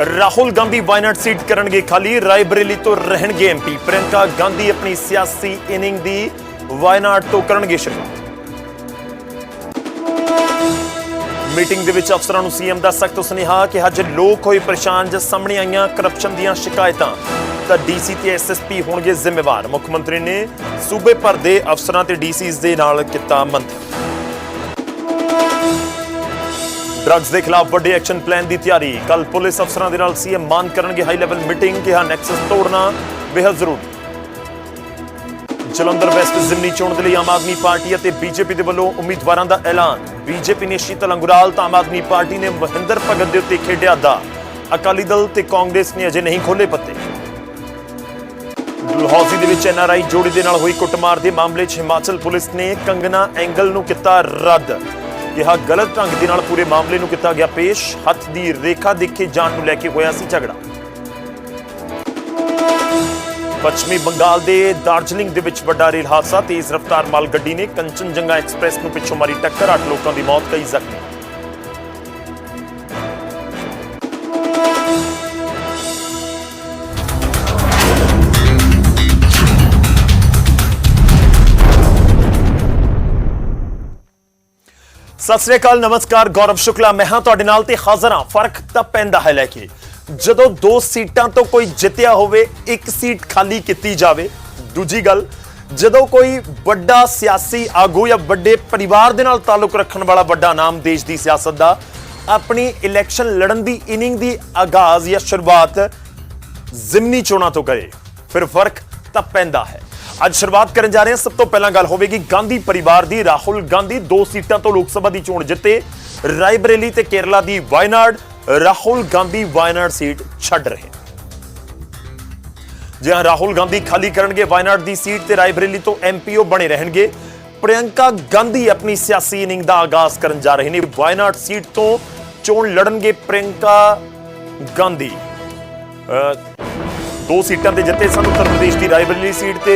Rahul Gandhi Wayanad seat ਕਰਨਗੇ ਖਾਲੀ, ਰਾਏਬਰੇਲੀ ਤੋਂ ਰਹਿਣਗੇ ਐਮਪੀ ਪ੍ਰਿਯੰਕਾ ਗਾਂਧੀ ਆਪਣੀ ਸਿਆਸੀ ਇਨਿੰਗ ਦੀ ਵਾਇਨਾਡ ਤੋਂ ਕਰਨਗੇ ਸ਼ੁਰੂਆਤ। ਮੀਟਿੰਗ ਦੇ ਵਿੱਚ ਅਫਸਰਾਂ ਨੂੰ ਸੀਐਮ ਦਾ ਸਖਤ ਸੁਨੇਹਾ ਕਿ ਹਜੇ ਲੋਕ ਹੋਏ ਪਰੇਸ਼ਾਨ ਜਦ ਸਾਹਮਣੇ ਆਈਆਂ ਕਰਪਸ਼ਨ ਦੀਆਂ ਸ਼ਿਕਾਇਤਾਂ, ਤਾਂ ਡੀਸੀ ਤੇ ਐਸਐਸਪੀ ਹੋਣਗੇ ਜ਼ਿੰਮੇਵਾਰ। ਮੁੱਖ ਮੰਤਰੀ ਨੇ ਸੂਬੇ ਭਰ ਦੇ ਅਫਸਰਾਂ ਤੇ ਡੀਸੀਜ਼ ਦੇ ਨਾਲ ਕੀਤਾ ਮੰਤਵ ਡਰੱਗਸ ਦੇ ਖਿਲਾਫ ਵੱਡੇ ਐਕਸ਼ਨ ਪਲਾਨ ਦੀ ਤਿਆਰੀ। ਕੱਲ ਪੁਲਿਸ ਅਫਸਰਾਂ ਦੇ ਨਾਲ ਸੀਐਮ ਮਾਨ ਕਰਨਗੇ ਹਾਈ ਲੈਵਲ ਮੀਟਿੰਗ ਕਿਹਾ ਨੈਕਸਸ ਤੋੜਨਾ ਬੇहद ਜ਼ਰੂਰੀ। ਜਲੰਧਰ ਵੈਸਟ ਜ਼ਿਮਨੀ ਚੋਣ ਦੇ ਲਈ ਆਮ ਆਦਮੀ ਪਾਰਟੀ ਅਤੇ ਬੀਜੇਪੀ ਦੇ ਵੱਲੋਂ ਉਮੀਦਵਾਰਾਂ ਦਾ ਐਲਾਨ। ਬੀਜੇਪੀ ਨੇ ਸ਼ੀਤਲ ਅੰਗੁਰਾਲ ਤਾਂ ਆਮ ਆਦਮੀ ਪਾਰਟੀ ਨੇ ਮਹਿੰਦਰ ਭਗਤ ਦੇ ਉੱਤੇ ਖੇਡਿਆ ਦਾ। ਅਕਾਲੀ ਦਲ ਤੇ ਕਾਂਗਰਸ ਨੇ ਅਜੇ ਨਹੀਂ ਖੋਲੇ ਪੱਤੇ। ਡਲਹੌਜ਼ੀ ਦੇ ਵਿੱਚ ਐਨਆਰਆਈ ਜੋੜੀ ਦੇ ਨਾਲ ਹੋਈ ਕੁੱਟਮਾਰ ਦੇ ਮਾਮਲੇ 'ਚ ਹਿਮਾਚਲ ਪੁਲਿਸ ਨੇ ਕੰਗਨਾ ਐਂਗਲ ਨੂੰ ਕੀਤਾ ਰੱਦ। ਕਿਹਾ ਗਲਤ ਢੰਗ ਦੇ ਨਾਲ ਪੂਰੇ ਮਾਮਲੇ ਨੂੰ ਕੀਤਾ ਗਿਆ ਪੇਸ਼। ਹੱਥ ਦੀ ਰੇਖਾ ਦੇਖੇ ਜਾਣ ਨੂੰ ਲੈ ਕੇ ਹੋਇਆ ਸੀ ਝਗੜਾ। ਪੱਛਮੀ ਬੰਗਾਲ ਦੇ ਦਾਰਜਲਿੰਗ ਦੇ ਵਿੱਚ ਵੱਡਾ ਰੇਲ ਹਾਦਸਾ, ਤੇਜ਼ ਰਫ਼ਤਾਰ ਮਾਲ ਗੱਡੀ ਨੇ ਕੰਚਨਜੰਗਾ ਐਕਸਪ੍ਰੈਸ ਨੂੰ ਪਿੱਛੋਂ ਮਾਰੀ ਟੱਕਰ, ਅੱਠ ਲੋਕਾਂ ਦੀ ਮੌਤ, ਕਈ ਜ਼ਖਮੀ। ਸਤਿ ਸ੍ਰੀ ਅਕਾਲ, ਨਮਸਕਾਰ, ਗੌਰਵ ਸ਼ੁਕਲਾ। ਮੈਂ ਹਾਂ ਤੁਹਾਡੇ ਨਾਲ ਤੇ ਹਾਜ਼ਰ ਹਾਂ। ਫ਼ਰਕ ਤਾਂ ਪੈਂਦਾ ਹੈ ਲੈ ਕੇ ਜਦੋਂ ਦੋ ਸੀਟਾਂ ਤੋਂ ਕੋਈ ਜਿੱਤਿਆ ਹੋਵੇ, ਇੱਕ ਸੀਟ ਖਾਲੀ ਕੀਤੀ ਜਾਵੇ, ਦੂਜੀ ਗੱਲ, ਜਦੋਂ ਕੋਈ ਵੱਡਾ ਸਿਆਸੀ ਆਗੂ ਜਾਂ ਵੱਡੇ ਪਰਿਵਾਰ ਦੇ ਨਾਲ ਤਾਲੁਕ ਰੱਖਣ ਵਾਲਾ ਵੱਡਾ ਨਾਮ ਦੇਸ਼ ਦੀ ਸਿਆਸਤ ਦਾ ਆਪਣੀ ਇਲੈਕਸ਼ਨ ਲੜਨ ਦੀ ਇਨਿੰਗ ਦੀ ਆਗਾਜ਼ ਜਾਂ ਸ਼ੁਰੂਆਤ ਜ਼ਿਮਨੀ ਚੋਣਾਂ ਤੋਂ ਕਰੇ, ਫਿਰ ਫ਼ਰਕ ਤਾਂ ਪੈਂਦਾ ਹੈ। ਅੱਜ ਸ਼ੁਰੂਆਤ ਕਰਨ ਜਾ ਰਹੇ ਹਾਂ। ਸਭ ਤੋਂ ਪਹਿਲਾਂ ਗੱਲ ਹੋਵੇਗੀ ਗਾਂਧੀ ਪਰਿਵਾਰ ਦੀ। ਰਾਹੁਲ ਗਾਂਧੀ ਦੋ ਸੀਟਾਂ ਤੋਂ ਲੋਕ ਸਭਾ ਦੀ ਚੋਣ ਜਿੱਤੇ। ਰਾਇਬਰੇਲੀ ਤੇ ਕੇਰਲਾ ਦੀ ਵਾਇਨਾਡ। ਰਾਹੁਲ ਗਾਂਧੀ ਵਾਇਨਾਡ ਸੀਟ ਛੱਡ ਰਹੇ। ਜੇ ਹਾਂ, ਰਾਹੁਲ ਗਾਂਧੀ ਖਾਲੀ ਕਰਨਗੇ ਵਾਇਨਾਡ ਦੀ ਸੀਟ ਤੇ ਰਾਇਬਰੇਲੀ ਤੋਂ ਐਮਪੀਓ ਬਣੇ ਰਹਿਣਗੇ। ਪ੍ਰਿਯੰਕਾ ਗਾਂਧੀ ਆਪਣੀ ਸਿਆਸੀ ਇਨਿੰਗ ਦਾ ਆਗਾਜ਼ ਕਰਨ ਜਾ ਰਹੇ ਨੇ। ਵਾਇਨਾਡ ਸੀਟ ਤੋਂ ਚੋਣ ਲੜਨਗੇ ਪ੍ਰਿਯੰਕਾ ਗਾਂਧੀ। ਦੋ ਸੀਟਾਂ ਤੇ ਜਿੱਤੇ ਸਨ ਉੱਤਰ ਪ੍ਰਦੇਸ਼ ਦੀ ਰਾਏਬਰੇਲੀ ਸੀਟ ਤੇ